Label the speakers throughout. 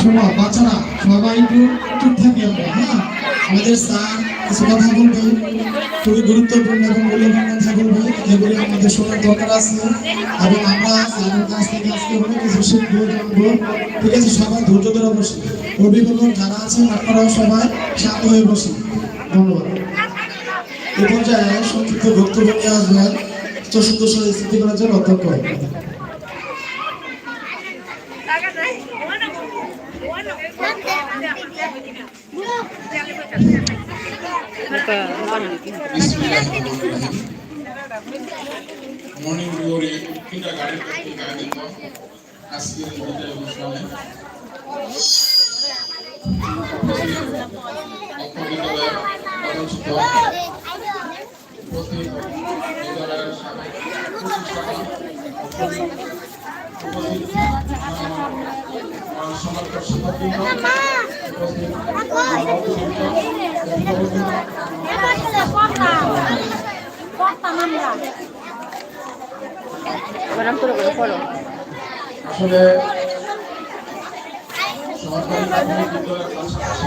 Speaker 1: শোনো বাচ্চারা সবাই একটু চুপ থাকি আমরা হ্যাঁ? আমাদের স্যার কিছু কথা বলবে, খুবই গুরুত্বপূর্ণ এবং মূল্যবান কথা বলবে এগুলি আমাদের শোনার দরকার আছে। এবং আমরা স্যারের কাছ থেকে আজকে অনেক কিছু শিখব, জানব। ঠিক আছে সবাই ধৈর্য ধরে বসে। অভিভাবক যারা আছেন, আপনারাও সবাই শান্ত হয়ে বসে। ধন্যবাদ। এ পর্যায়ে সংক্ষিপ্ত বক্তব্য নিয়ে আসবেন। চতুর্থ স্মৃতি কলেজের অধ্যক্ষ।
Speaker 2: মর্নিং গ্লোরি কর্তৃক আয়োজিত আজকের এই বিদায় অনুষ্ঠানে অক্ষ আসলে সরকারি বিদ্যালয়ের পাশাপাশি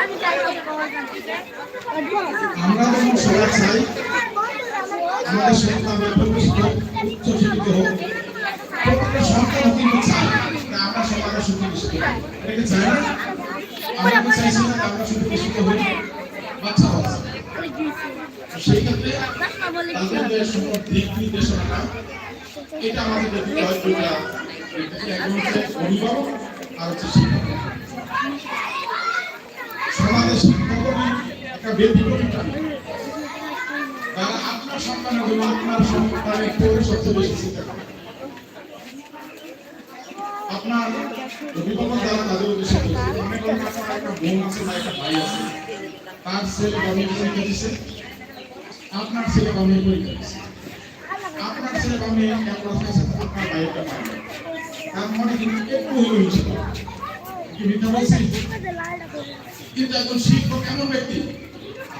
Speaker 2: আমরা চাই যেমন সবাই চাই, আমাদের সন্তানরা প্রতিষ্ঠিত উচ্চশিক্ষিত হোক। প্রত্যেকটা সন্তান কিন্তু চায় আমরা সমাজে সুপ্রতিষ্ঠিত হই। চাই না, আমরা চাইছি না আমরা সুপ্রতিষ্ঠিত হই। বাচ্চা বাচ্চা সেই ক্ষেত্রে তাদের যে দিক নির্দেশনাটা এটা আমাদের দেখতে হয় দুটা অভিভাবক, আর হচ্ছে শিক্ষক। সমাজের একটা ব্যক্তিগত প্রাণী তারা আপনার সন্তানের জন্য আপনার সন্তানের পরে সবচেয়ে বেশি চিন্তা করে আপনার অভিভাবক যারা তাদের উদ্দেশ্যে করেন আপনার একটা বোন আছে বা একটা ভাই আছে, তার ছেলে গভর্নমেন্ট পরীক্ষা দিচ্ছে আপনার ছেলে গভর্নমেন্ট পরীক্ষা দিচ্ছে। আপনার ছেলে গভর্নমেন্ট এক ক্লাস পেয়েছে আপনার ভাইয়েরটা পাবে তার মনে কিন্তু একটু হইল কি কিন্তু একজন শিক্ষক এমন ব্যক্তি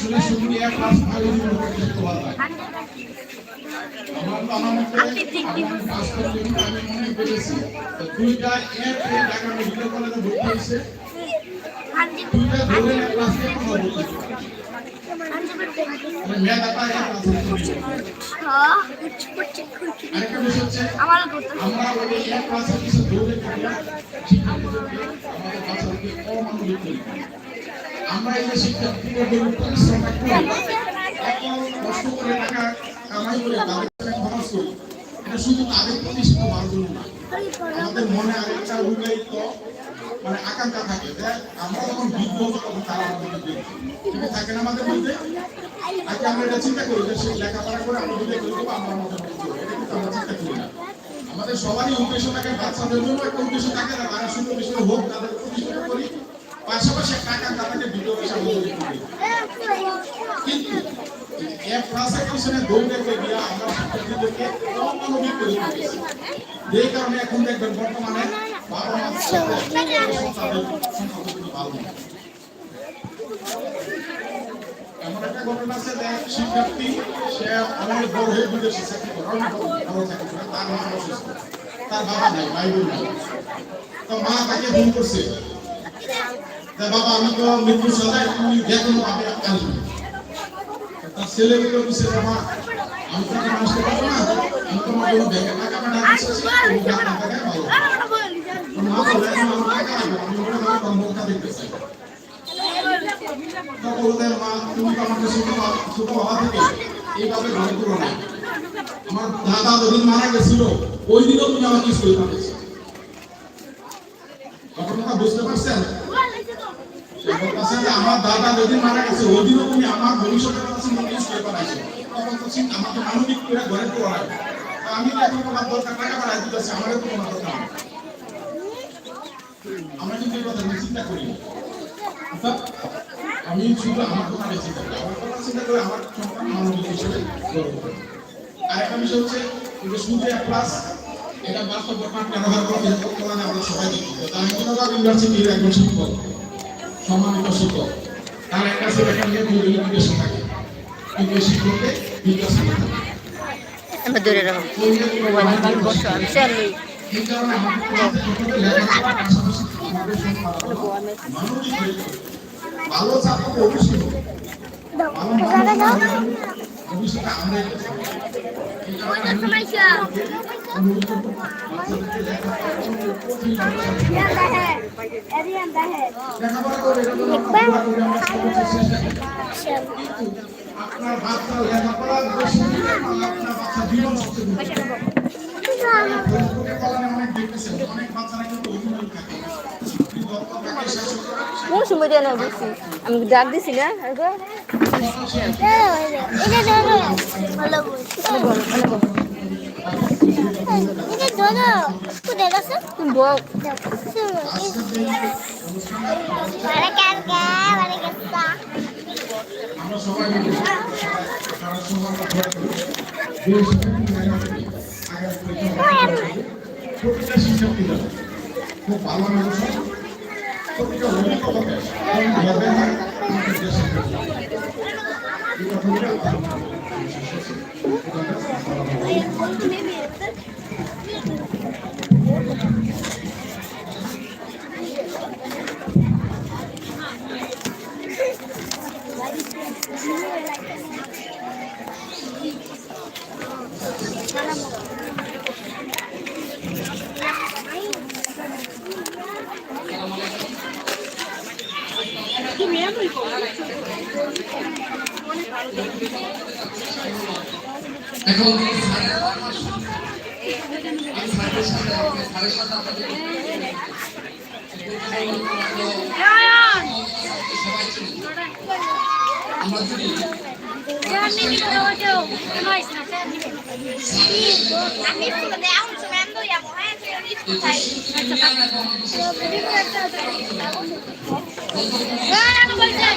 Speaker 2: আসলে শুধু এক করতে ভালো আমার তো মতে আমার পাস আমি অনেক বেড়েছি দুইটা এক ঢাকা মেডিকেল কলেজে ভর্তি হয়েছে। দুইটা ধরে এক ক্লাস থেকে ভর্তি হয়েছে। মেধাটা এক ক্লাসে আরেকটা বিষয় হচ্ছে
Speaker 3: আমার
Speaker 2: আমরা ওই এক ক্লাসে কিছু দৌড়ে থাকি আমাদের বাচ্চাদেরকে অমানবিক করি আমরা এই যে শিক্ষার্থীদের যে পরিশ্রমটা করি এত কষ্ট করে টাকা কামাই করে তাদের খরচ করি এটা শুধু তাদের প্রতিষ্ঠিত জন্য না আমাদের মনে আরেকটা উন্নয়িত মানে আকাঙ্ক্ষা থাকে যে আমরা যখন হব তখন তারা আমাদের দেখবে। ঠিক থাকে না আমাদের মধ্যে আগে আমরা এটা চিন্তা করি যে সে লেখাপড়া করে আমরা বিদায় করে দেবো আমরা আমাদের মধ্যে এটা কিন্তু আমরা চিন্তা করি না। আমাদের সবারই উদ্দেশ্য থাকে, বাচ্চাদের জন্য একটা উদ্দেশ্য থাকে না। তারা শুধু বিষয় হোক, তাদের প্রতিষ্ঠিত করি। পাশাপাশি টাকা তাদেরকে ভিডিও পয়সা বলে করি কিন্তু এ পিছনে দৌড়াতে গিয়ে আমরা শিক্ষার্থীদেরকে অমানবিক করে তুলেছি যে কারণে এখন দেখবেন বর্তমানে বাবা মা। এমন একটা ঘটনা আছে যে শিক্ষার্থী, সে অনেক বড় হয়ে বিদেশে চাকরি করে, অনেক বড় চাকরি করে, তার মা অসুস্থ, তার বাবা নাই, ভাই বোন তো মা তাকে ফোন করছে যে বাবা আমি তো মৃত্যু সাজাই তুমি যে কোনো ভাবে আসবে তার ছেলে বলে দিছে বাবা আমি তো এখন আসতে পারব না। আমি তোমার জন্য ব্যাংকে টাকা পাঠাচ্ছি তুমি ব্যাংক টাকা ভালো মা বলে আমার টাকা লাগবে আমি বলে বাবা তোমার দেখতে চাই। বলতে মা তুমি তো আমাকে ছোট ছোট হওয়া থেকে এইভাবে ঘরে করো না। আমার দাদা যেদিন মারা গেছিল ওই দিনও তুমি আমাকে স্কুলে পাঠিয়েছো। ঘটনাটা বুঝতে পারছেন? আমার দাদা যেদিন মারা গেছে ওই দিনও তুমি আমার ভবিষ্যতের চিন্তা করে স্কুলে পাঠাইছো। তখন তো চিন্তা আমাকে মানবিক করে ঘরে আমি তো এখন তোমার দরকার, টাকা আমারও তো দরকার আমরা কিন্তু এই কথা চিন্তা করি। আমি শুধু আমার কথা চিন্তা করি। আমার কথা চিন্তা করে আমার সন্তান মানবিক হিসেবে গড়ে ওঠে আর একটা বিষয় হচ্ছে যে এক ক্লাস এটা বাস্তব ঘটনা ব্যবহার করে আমরা সবাই দেখি। তো জাহাঙ্গীরনগর ইউনিভার্সিটির একজন শিক্ষক। সম্মানিত শিক্ষক তার একটা ছেলে মেয়ে দুজনে বিদেশে থাকে। বিদেশে থাকে।
Speaker 4: আমি দূরে রাখো
Speaker 2: ওই
Speaker 4: মোবাইল বসো আমি চালি।
Speaker 2: ভালো অবশ্যই। ভালো মানুষ আপনার বাচ্চা লেখাপড়া বেশি আপনার
Speaker 4: আমি ডাক দিছি না বলো মানে বলো তুমি বল
Speaker 2: আমরা সবাই মিলে সারা সমাজ ধরে দেশ আগামী প্রতিটা শিক্ষার্থী যাবে খুব ভালো মানুষ হয়। প্রতিটা অভিজ্ঞতা দেয় এবং ভাবে হয় আমাদের দেশের প্রতি। এই কথাগুলো আপনার শেষ হচ্ছে। আসসালামু আলাইকুম।
Speaker 3: এখন স্যারের কথা শুনতে আমি স্যারের সাথে আমাকে স্যারের সাথে আপনাদের সবাই চিনি আমরা যদি শিক্ষা একটা ওই সেই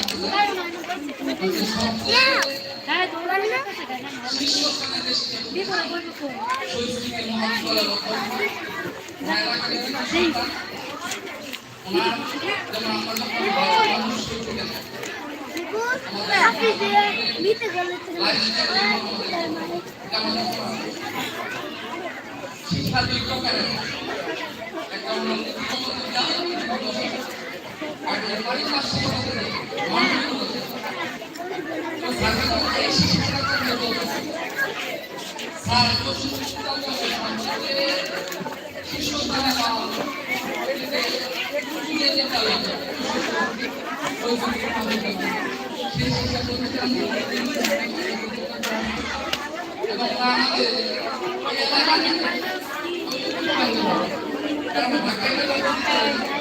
Speaker 3: শিক্ষা প্রতিষ্ঠান এবং আমাদের ওই এলাকার কারণ